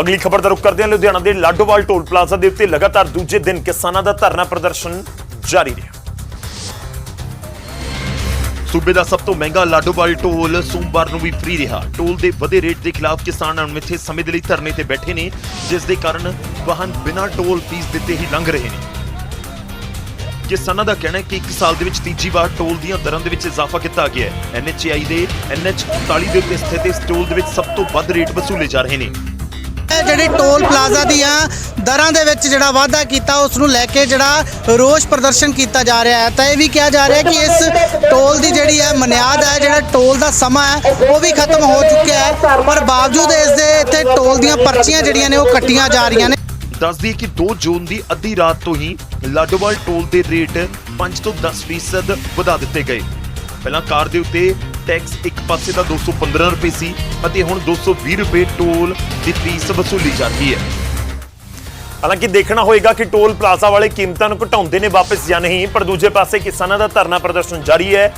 ਅਗਲੀ ਖਬਰ ਦਾ ਰੁਖ ਕਰਦੇ ਹਾਂ ਲੁਧਿਆਣਾ ਦੇ ਲਾਡੋਵਾਲ ਟੋਲ ਪਲਾਜ਼ਾ ਦੇ ਉੱਤੇ ਲਗਾਤਾਰ ਦੂਜੇ ਦਿਨ ਕਿਸਾਨਾਂ ਦਾ ਧਰਨਾ ਪ੍ਰਦਰਸ਼ਨ ਜਾਰੀ ਰਿਹਾ। ਸੂਬੇ ਦਾ ਸਭ ਤੋਂ ਮਹਿੰਗਾ ਲਾਡੋਵਾਲ ਟੋਲ ਸੋਮਵਾਰ ਨੂੰ ਵੀ ਫ੍ਰੀ ਰਿਹਾ। ਟੋਲ ਦੇ ਵਧੇ ਰੇਟ ਦੇ ਖਿਲਾਫ ਕਿਸਾਨ ਅਣਮਿੱਥੇ ਸਮੇਂ ਦੇ ਲਈ ਧਰਨੇ ਤੇ ਬੈਠੇ ਨੇ, ਜਿਸ ਦੇ ਕਾਰਨ ਵਾਹਨ ਬਿਨਾਂ ਟੋਲ ਫੀਸ ਦਿੱਤੇ ਹੀ ਲੰਘ ਰਹੇ ਨੇ। ਕਿਸਾਨਾਂ ਦਾ ਕਹਿਣਾ ਹੈ ਕਿ ਇੱਕ ਸਾਲ ਦੇ ਵਿੱਚ ਤੀਜੀ ਵਾਰ ਟੋਲ ਦੀਆਂ ਦਰਾਂ ਦੇ ਵਿੱਚ ਇਜ਼ਾਫਾ ਕੀਤਾ ਗਿਆ ਹੈ। ਐਨਐਚਆਈ ਦੇ ਐਨਐਚ 39 ਦੇ ਉੱਤੇ ਸਥਿਤ ਇਸ ਟੋਲ ਦੇ ਵਿੱਚ ਸਭ ਤੋਂ ਵੱਧ ਰੇਟ ਵਸੂਲੇ ਜਾ ਰਹੇ ਨੇ। ਇਹ ਜਿਹੜੀ ਟੋਲ ਪਲਾਜ਼ਾ ਦੀਆਂ ਦਰਾਂ ਦੇ ਵਿੱਚ ਜਿਹੜਾ ਵਾਅਦਾ ਕੀਤਾ ਉਸ ਨੂੰ ਲੈ ਕੇ ਜਿਹੜਾ ਰੋਸ ਪ੍ਰਦਰਸ਼ਨ ਕੀਤਾ ਜਾ ਰਿਹਾ ਹੈ। ਤਾਂ ਇਹ ਵੀ ਕਿਹਾ ਜਾ ਰਿਹਾ ਕਿ ਇਸ ਟੋਲ ਦੀ ਜਿਹੜੀ ਹੈ, ਮਨਿਆਦ ਹੈ, ਜਿਹੜਾ ਟੋਲ ਦਾ ਸਮਾਂ ਹੈ, ਉਹ ਵੀ ਖਤਮ ਹੋ ਚੁੱਕਿਆ ਹੈ। ਪਰ ਬਾਵਜੂਦ ਇਸ ਦੇ ਇੱਥੇ ਟੋਲ ਦੀਆਂ ਪਰਚੀਆਂ ਜਿਹੜੀਆਂ ਨੇ, ਉਹ ਕੱਟੀਆਂ ਜਾ ਰਹੀਆਂ ਨੇ। ਦੱਸਦੀ ਕਿ 2 ਜੂਨ ਦੀ ਅੱਧੀ ਰਾਤ ਤੋਂ ਹੀ ਲਾਡੋਵਾਲ ਟੋਲ ਦੇ ਰੇਟ 5 ਤੋਂ 10% ਫੀਸਦ ਵਧਾ ਦਿੱਤੇ ਗਏ। ਪਹਿਲਾਂ ਕਾਰ ਦੇ ਉੱਤੇ ਟੈਕਸ ਇੱਕ ਪਾਸੇ ਦਾ 215 ਰੁਪਏ ਸੀ ਅਤੇ ਹੁਣ 220 ਰੁਪਏ ਟੋਲ ਦੀ ਫੀਸ ਵਸੂਲੀ ਜਾਂਦੀ ਹੈ। ਹਾਲਾਂਕਿ ਦੇਖਣਾ ਹੋਏਗਾ ਕਿ ਟੋਲ ਪਲਾਜ਼ਾ ਵਾਲੇ ਕੀਮਤਾਂ ਨੂੰ ਘਟਾਉਂਦੇ ਨੇ ਵਾਪਸ ਜਾਂ ਨਹੀਂ, ਪਰ ਦੂਜੇ ਪਾਸੇ ਕਿਸਾਨਾਂ ਦਾ ਧਰਨਾ ਪ੍ਰਦਰਸ਼ਨ ਜਾਰੀ ਹੈ।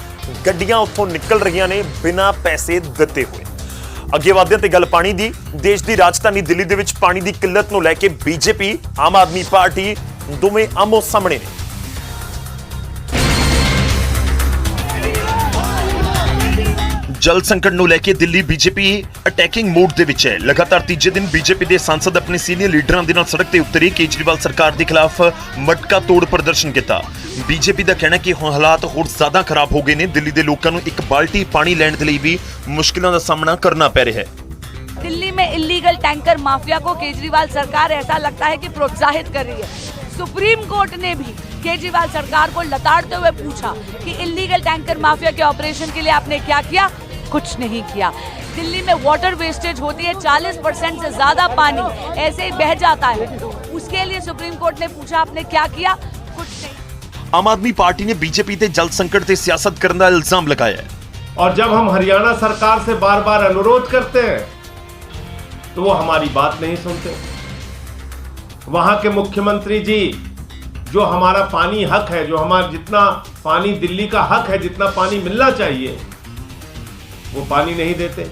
ਗੱਡੀਆਂ ਉੱਥੋਂ ਨਿਕਲ ਰਹੀਆਂ ਨੇ ਬਿਨਾਂ ਪੈਸੇ ਦਿੱਤੇ ਹੋਏ। ਅੱਗੇ ਵਧਦੇ ਹਾਂ ਤੇ ਗੱਲ ਪਾਣੀ ਦੀ, ਦੇਸ਼ ਦੀ ਰਾਜਧਾਨੀ ਦਿੱਲੀ ਦੇ ਵਿੱਚ ਪਾਣੀ ਦੀ ਕਿੱਲਤ ਨੂੰ ਲੈ ਕੇ ਬੀਜੇਪੀ, ਆਮ ਆਦਮੀ ਪਾਰਟੀ ਦੋਵੇਂ ਆਮੋ ਸਾਹਮਣੇ ਨੇ। ਜਲ ਸੰਕਟ ਨੂੰ ਲੈ ਕੇ ਦਿੱਲੀ ਬੀਜੇਪੀ ਅਟੈਕਿੰਗ ਮੋਡ ਦੇ ਵਿੱਚ ਹੈ ਲਗਾਤਾਰ ਤੀਜੇ ਦਿਨ ਬੀਜੇਪੀ ਦੇ ਸੰਸਦ ਆਪਣੇ ਸੀਨੀਅਰ ਲੀਡਰਾਂ ਦੇ ਨਾਲ ਸੜਕ ਤੇ ਉਤਰੇ ਕੇਜਰੀਵਾਲ ਸਰਕਾਰ ਦੇ ਖਿਲਾਫ ਮਟਕਾ ਤੋੜ ਪ੍ਰਦਰਸ਼ਨ ਕੀਤਾ ਬੀਜੇਪੀ ਦਾ ਕਹਿਣਾ ਹੈ ਕਿ ਹੁਣ ਹਾਲਾਤ ਹੋਰ ਜ਼ਿਆਦਾ ਖਰਾਬ ਹੋ ਗਏ ਨੇ ਦਿੱਲੀ ਦੇ ਲੋਕਾਂ ਨੂੰ ਇੱਕ ਬਾਲਟੀ ਪਾਣੀ ਲੈਣ ਦੇ ਲਈ ਵੀ ਮੁਸ਼ਕਿਲਾਂ ਦਾ ਸਾਹਮਣਾ ਕਰਨਾ ਪੈ ਰਿਹਾ ਹੈ दिल्ली में इलीगल टैंकर माफिया को केजरीवाल सरकार ऐसा लगता है कि प्रोत्साहित कर रही है सुप्रीम कोर्ट ने भी केजरीवाल सरकार को लताड़ते हुए पूछा कि इलीगल टैंकर माफिया के ऑपरेशन के लिए आपने क्या किया कुछ नहीं किया। दिल्ली में वाटर वेस्टेज होती है 40 परसेंट से ज़्यादा पानी ऐसे ही बह जाता है। उसके लिए सुप्रीम कोर्ट ने पूछा आपने क्या किया? कुछ नहीं। आम आदमी पार्टी ने बीजेपी से जल संकट से सियासत करने का इल्ज़ाम लगाया है। और जब हम हरियाणा सरकार से बार बार अनुरोध करते हैं तो वो हमारी बात नहीं सुनते। वहाँ के मुख्यमंत्री जी जो हमारा पानी हक है जो हमारा जितना पानी दिल्ली का हक है जितना पानी मिलना चाहिए वो पानी नहीं देते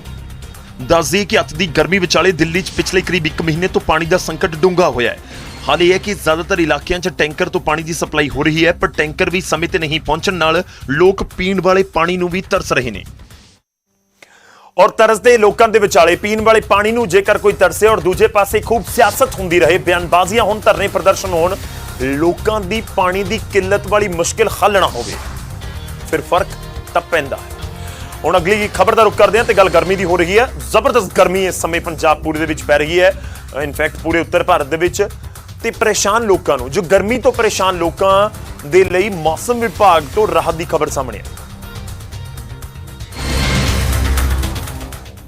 ਦੱਸ ਦਈਏ ਕਿ ਅੱਤ ਦੀ ਗਰਮੀ ਵਿਚਾਲੇ ਦਿੱਲੀ 'ਚ ਪਿਛਲੇ ਕਰੀਬ 1 ਮਹੀਨੇ ਤੋਂ ਪਾਣੀ ਦਾ ਸੰਕਟ ਡੂੰਘਾ ਹੋਇਆ ਹੈ ਹਾਲ ਇਹ ਹੈ ਕਿ ਜ਼ਿਆਦਾਤਰ ਇਲਾਕਿਆਂ 'ਚ ਟੈਂਕਰ ਤੋਂ ਪਾਣੀ ਦੀ ਸਪਲਾਈ ਹੋ ਰਹੀ ਹੈ ਪਰ ਟੈਂਕਰ ਵੀ ਸਮੇਂ ਤੇ ਨਹੀਂ ਪਹੁੰਚਣ ਨਾਲ ਲੋਕ ਪੀਣ ਵਾਲੇ ਪਾਣੀ ਨੂੰ ਵੀ ਤਰਸ ਰਹੇ ਨੇ ਔਰ ਤਰਸਦੇ ਲੋਕਾਂ ਦੇ ਵਿਚਾਲੇ ਪੀਣ ਵਾਲੇ ਪਾਣੀ ਨੂੰ ਜੇਕਰ ਕੋਈ ਤਰਸੇ ਔਰ ਦੂਜੇ ਪਾਸੇ ਖੂਬ ਸਿਆਸਤ ਹੁੰਦੀ ਰਹੇ ਬਿਆਨਬਾਜ਼ੀਆਂ ਹੋਣ ਧਰਨੇ ਪ੍ਰਦਰਸ਼ਨ ਹੋਣ ਲੋਕਾਂ ਦੀ ਪਾਣੀ ਦੀ ਕਿੱਲਤ ਵਾਲੀ ਮੁਸ਼ਕਿਲ ਹੱਲ ਨਾ ਹੋਵੇ ਫਿਰ ਫਰਕ ਤਾਂ ਪੈਂਦਾ ਹੈ ਹੁਣ ਅਗਲੀ ਖਬਰ ਦਾ ਰੁਕ ਕਰਦੇ ਹਾਂ ਤੇ ਗੱਲ ਗਰਮੀ ਦੀ ਹੋ ਰਹੀ ਹੈ। ਜ਼ਬਰਦਸਤ ਗਰਮੀ ਇਸ ਸਮੇਂ ਪੰਜਾਬ ਪੂਰੇ ਦੇ ਵਿੱਚ ਪੈ ਰਹੀ ਹੈ। ਇਨਫੈਕਟ ਪੂਰੇ ਉੱਤਰ ਭਾਰਤ ਦੇ ਵਿੱਚ ਤੇ ਪਰੇਸ਼ਾਨ ਲੋਕਾਂ ਨੂੰ, ਜੋ ਗਰਮੀ ਤੋਂ ਪਰੇਸ਼ਾਨ ਲੋਕਾਂ ਦੇ ਲਈ ਮੌਸਮ ਵਿਭਾਗ ਤੋਂ ਰਾਹਤ ਦੀ ਖਬਰ ਸਾਹਮਣੇ ਆ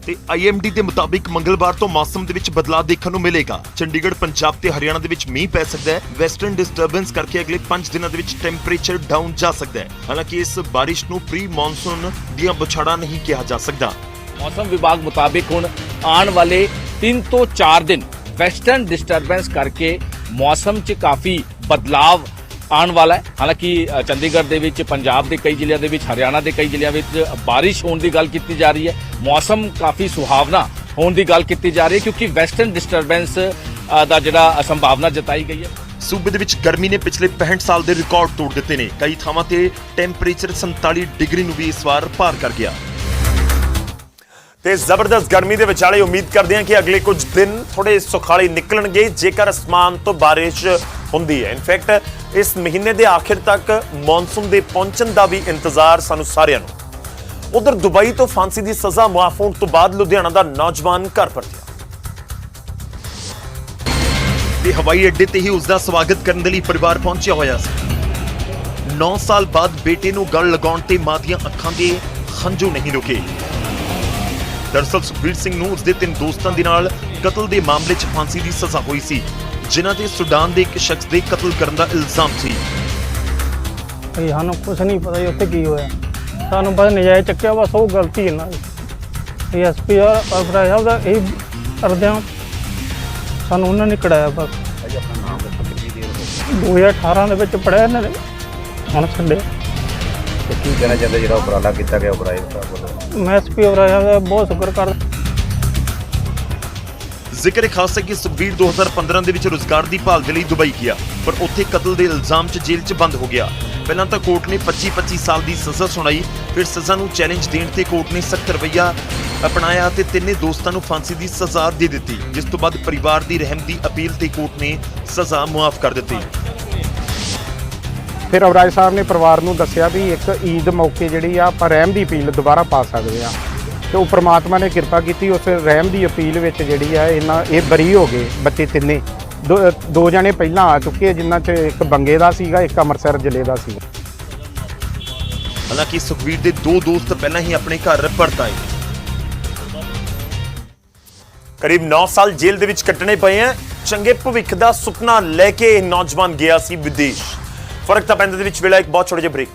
ਤੇ ਆਈਐਮਡੀ ਦੇ ਮੁਤਾਬਿਕ ਮੰਗਲਵਾਰ ਤੋਂ ਮੌਸਮ ਦੇ ਵਿੱਚ ਬਦਲਾਅ ਦੇਖਣ ਨੂੰ ਮਿਲੇਗਾ। ਚੰਡੀਗੜ੍ਹ, ਪੰਜਾਬ ਤੇ ਹਰਿਆਣਾ ਦੇ ਵਿੱਚ ਮੀਂਹ ਪੈ ਸਕਦਾ ਹੈ। ਵੈਸਟਰਨ ਡਿਸਟਰਬੈਂਸ ਕਰਕੇ ਅਗਲੇ 5 ਦਿਨਾਂ ਦੇ ਵਿੱਚ ਟੈਂਪਰੇਚਰ ਡਾਊਨ ਜਾ ਸਕਦਾ ਹੈ। ਹਾਲਾਂਕਿ ਇਸ ਬਾਰਿਸ਼ ਨੂੰ ਪ੍ਰੀ ਮੌਨਸੂਨ ਦੀਆਂ ਬੁਛਾੜਾਂ ਨਹੀਂ ਕਿਹਾ ਜਾ ਸਕਦਾ। ਮੌਸਮ ਵਿਭਾਗ ਮੁਤਾਬਿਕ ਹੁਣ ਆਉਣ ਵਾਲੇ 3 ਤੋਂ 4 ਦਿਨ ਵੈਸਟਰਨ ਡਿਸਟਰਬੈਂਸ ਕਰਕੇ ਮੌਸਮ 'ਚ ਕਾਫੀ ਬਦਲਾਵ ਆਉਣ ਵਾਲਾ ਹੈ। ਹਾਲਾਂਕਿ ਚੰਡੀਗੜ੍ਹ ਦੇ ਵਿੱਚ ਪੰਜਾਬ ਦੇ ਕਈ ਜ਼ਿਲ੍ਹਿਆਂ ਦੇ ਵਿੱਚ ਹਰਿਆਣਾ ਦੇ ਕਈ ਜ਼ਿਲ੍ਹਿਆਂ ਵਿੱਚ ਬਾਰਿਸ਼ ਹੋਣ ਦੀ ਗੱਲ ਕੀਤੀ ਜਾ ਰਹੀ ਹੈ। ਮੌਸਮ ਕਾਫੀ ਸੁਹਾਵਣਾ ਹੋਣ ਦੀ ਗੱਲ ਕੀਤੀ ਜਾ ਰਹੀ ਹੈ ਕਿਉਂਕਿ ਵੈਸਟਰਨ ਡਿਸਟਰਬੈਂਸ ਦਾ ਜਿਹੜਾ ਸੰਭਾਵਨਾ ਜਤਾਈ ਗਈ ਹੈ। ਸੂਬੇ ਦੇ ਵਿੱਚ ਗਰਮੀ ਨੇ ਪਿਛਲੇ 65 ਸਾਲ ਦੇ ਰਿਕਾਰਡ ਤੋੜ ਦਿੱਤੇ ਨੇ। ਕਈ ਥਾਵਾਂ ਤੇ ਟੈਂਪਰੇਚਰ 47 ਡਿਗਰੀ ਨੂੰ ਵੀ ਇਸ ਵਾਰ ਪਾਰ ਕਰ ਗਿਆ। ਤੇ ਜ਼ਬਰਦਸਤ ਗਰਮੀ ਦੇ ਵਿਚਾਲੇ ਉਮੀਦ ਕਰਦੇ ਹਾਂ ਕਿ ਅਗਲੇ ਕੁਝ ਦਿਨ ਥੋੜੇ ਸੁਖਾਲੇ ਨਿਕਲਣਗੇ ਜੇਕਰ ਅਸਮਾਨ ਤੋਂ ਬਾਰਿਸ਼ ਹੁੰਦੀ ਹੈ। ਇਨਫੈਕਟ ਇਸ ਮਹੀਨੇ ਦੇ ਆਖਿਰ ਤੱਕ ਮੌਨਸੂਨ ਦੇ ਪਹੁੰਚਣ ਦਾ ਵੀ ਇੰਤਜ਼ਾਰ ਸਾਨੂੰ ਸਾਰਿਆਂ ਨੂੰ। ਉਧਰ ਦੁਬਈ ਤੋਂ ਫਾਂਸੀ ਦੀ ਸਜ਼ਾ ਮੁਆਫ ਹੋਣ ਤੋਂ ਬਾਅਦ ਲੁਧਿਆਣਾ ਦਾ ਨੌਜਵਾਨ ਘਰ ਪਰਤਿਆ। ਤੇ ਹਵਾਈ ਅੱਡੇ ਤੇ ਹੀ ਉਸ ਦਾ ਸਵਾਗਤ ਕਰਨ ਦੇ ਲਈ ਪਰਿਵਾਰ ਪਹੁੰਚਿਆ ਹੋਇਆ ਸੀ। 9 ਸਾਲ ਬਾਅਦ ਬੇਟੇ ਨੂੰ ਗਲ ਲਗਾਉਣ ਤੇ ਮਾਂ ਦੀਆਂ ਅੱਖਾਂ ਦੇ ਹੰਝੂ ਨਹੀਂ ਰੁਕੇ। ਦਰਅਸਲ ਸੁਖਬੀਰ ਸਿੰਘ ਨੂੰ ਉਸਦੇ ਤਿੰਨ ਦੋਸਤਾਂ ਦੇ ਨਾਲ ਕਤਲ ਦੇ ਮਾਮਲੇ 'ਚ ਫਾਂਸੀ ਦੀ ਸਜ਼ਾ ਹੋਈ ਸੀ। ਜਿਨ੍ਹਾਂ ਤੇ ਸੁਡਾਨ ਦੇ ਇੱਕ ਸ਼ਖਸ ਦੇ ਕਤਲ ਕਰਨ ਦਾ ਇਲਜ਼ਾਮ ਸੀ। ਭਈ ਸਾਨੂੰ ਕੁਝ ਨਹੀਂ ਪਤਾ ਜੀ ਉੱਥੇ ਕੀ ਹੋਇਆ। ਸਾਨੂੰ ਬਸ ਨਜਾਇਜ਼ ਚੱਕਿਆ ਬਸ ਉਹ ਗਲਤੀ ਹੈ ਨਾ ਇਹ ਐਸਪੀ ਆ ਅਫਰਾ ਸਾਹਿਬ ਦਾ ਇਹ ਕਰਦੇ ਹਾਂ ਸਾਨੂੰ ਉਹਨਾਂ ਨੇ ਕਢਾਇਆ ਬਸ। 2018 ਦੇ ਵਿੱਚ ਪੜਿਆ ਇਹਨਾਂ ਨੇ। ਹੁਣ ਛੱਡਿਆ ਕੀ ਕਹਿਣਾ ਚਾਹੁੰਦੇ ਜਿਹੜਾ ਉਪਰਾਲਾ ਕੀਤਾ ਗਿਆ ਉਪਰਾਲੇ ਦਾ? ਮੈਂ ਐਸਪੀ ਅਫਰਾ ਸਾਹਿਬ ਦਾ ਬਹੁਤ ਸ਼ੁਕਰ ਕਰਦਾ। ਜ਼ਿਕਰ ਖਾਸ ਹੈ ਕਿ ਸੁਖਬੀਰ 2015 ਦੇ ਵਿੱਚ ਰੋਜ਼ਗਾਰ ਦੀ ਭਾਲ ਦੇ ਲਈ ਦੁਬਈ ਗਿਆ, ਪਰ ਉੱਥੇ ਕਤਲ ਦੇ ਇਲਜ਼ਾਮ 'ਚ ਜੇਲ੍ਹ 'ਚ ਬੰਦ ਹੋ ਗਿਆ। ਪਹਿਲਾਂ ਤਾਂ ਕੋਰਟ ਨੇ 25-25 ਸਾਲ ਦੀ ਸਜ਼ਾ ਸੁਣਾਈ, ਫਿਰ ਸਜ਼ਾ ਨੂੰ ਚੈਲੰਜ ਦੇਣ ਤੇ ਕੋਰਟ ਨੇ ਸਖਤ ਰਵੱਈਆ ਅਪਣਾਇਆ ਤੇ ਤਿੰਨੇ ਦੋਸਤਾਂ ਨੂੰ ਫਾਂਸੀ ਦੀ ਸਜ਼ਾ ਦੇ ਦਿੱਤੀ, ਜਿਸ ਤੋਂ ਬਾਅਦ ਪਰਿਵਾਰ ਦੀ ਰਹਿਮ ਦੀ ਅਪੀਲ ਤੇ ਕੋਰਟ ਨੇ ਸਜ਼ਾ ਮੁਆਫ ਕਰ ਦਿੱਤੀ। ਫਿਰ ਅਵਰਾਜ ਸਾਹਿਬ ਨੇ ਪਰਿਵਾਰ ਨੂੰ ਦੱਸਿਆ ਵੀ ਇੱਕ ਈਦ ਮੌਕੇ ਜਿਹੜੀ ਆ, ਆਪਾਂ ਰਹਿਮ ਦੀ ਅਪੀਲ ਦੁਬਾਰਾ ਪਾ ਸਕਦੇ ਆ। ਤੇ ਉਹ ਪ੍ਰਮਾਤਮਾ ਨੇ ਕਿਰਪਾ ਕੀਤੀ ਉਸ ਰਹਿਮ ਦੀ ਅਪੀਲ ਵਿੱਚ ਜਿਹੜੀ ਆ ਇਹਨਾਂ ਇਹ ਬਰੀ ਹੋ ਗਏ ਬੱਚੇ ਤਿੰਨੇ। ਦੋ ਦੋ ਜਣੇ ਪਹਿਲਾਂ ਆ ਚੁੱਕੇ ਆ, ਜਿਨ੍ਹਾਂ 'ਚ ਇੱਕ ਬੰਗੇ ਦਾ ਸੀਗਾ ਇੱਕ ਅੰਮ੍ਰਿਤਸਰ ਜ਼ਿਲ੍ਹੇ ਦਾ ਸੀਗਾ। ਹਾਲਾਂਕਿ ਸੁਖਬੀਰ ਦੇ ਦੋ ਦੋਸਤ ਪਹਿਲਾਂ ਹੀ ਆਪਣੇ ਘਰ ਪਰਤ ਆਏ ਕਰੀਬ 9 ਸਾਲ ਜੇਲ੍ਹ ਦੇ ਵਿੱਚ ਕੱਟਣੇ ਪਏ ਆ। ਚੰਗੇ ਭਵਿੱਖ ਦਾ ਸੁਪਨਾ ਲੈ ਕੇ ਇਹ ਨੌਜਵਾਨ ਗਿਆ ਸੀ ਵਿਦੇਸ਼। ਫ਼ਰਕ ਤਾਂ ਪੈਂਦਾ ਦੇ ਵਿੱਚ ਵੇਲਾ ਇੱਕ ਬਹੁਤ ਛੋਟੇ ਜਿਹੇ ਬ੍ਰੇਕ।